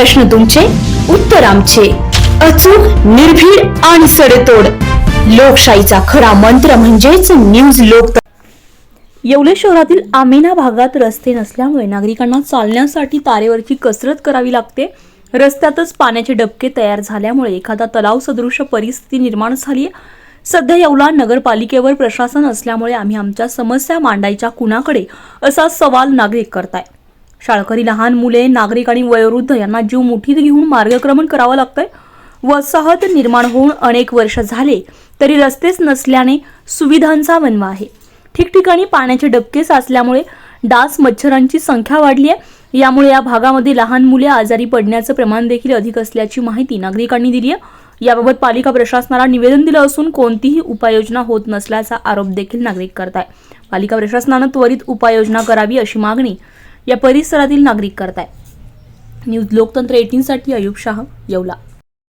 प्रश्न तुमचे उत्तर आमचे. अचूक निर्भीड आणि सडेतोड. लोकशाहीचा खरा मंत्र म्हणजेच न्यूज लोक येवले शहरातील आमेना भागात रस्ते नसल्यामुळे नागरिकांना चालण्यासाठी तारेवरची कसरत करावी लागते. रस्त्यातच पाण्याचे डबके तयार झाल्यामुळे एखादा तलाव सदृश परिस्थिती निर्माण झाली आहे सध्या येवला नगरपालिकेवर प्रशासन असल्यामुळे आम्ही आमच्या समस्या मांडायच्या कुणाकडे असा सवाल नागरिक करताय शाळकरी लहान मुले नागरिक आणि वयोवृद्ध यांना जीव मुठीत घेऊन मार्गक्रमण करावं लागतंय. वसाहत निर्माण होऊन अनेक वर्ष झाले तरी रस्तेच नसल्याने सुविधांचा वनवा आहे. ठिकठिकाणी पाण्याचे डबके साचल्यामुळे डास मच्छरांची संख्या वाढली आहे. यामुळे या भागामध्ये लहान मुले आजारी पडण्याचं प्रमाण देखील अधिक असल्याची माहिती नागरिकांनी दिली आहे. याबाबत पालिका प्रशासनाला निवेदन दिलं असून कोणतीही उपाययोजना होत नसल्याचा आरोप देखील नागरिक करताय. पालिका प्रशासनानं त्वरित उपाययोजना करावी अशी मागणी या परिसरातील नागरिक करताय. न्यूज लोकतंत्र एटीनसाठी अयुब शाह येवला.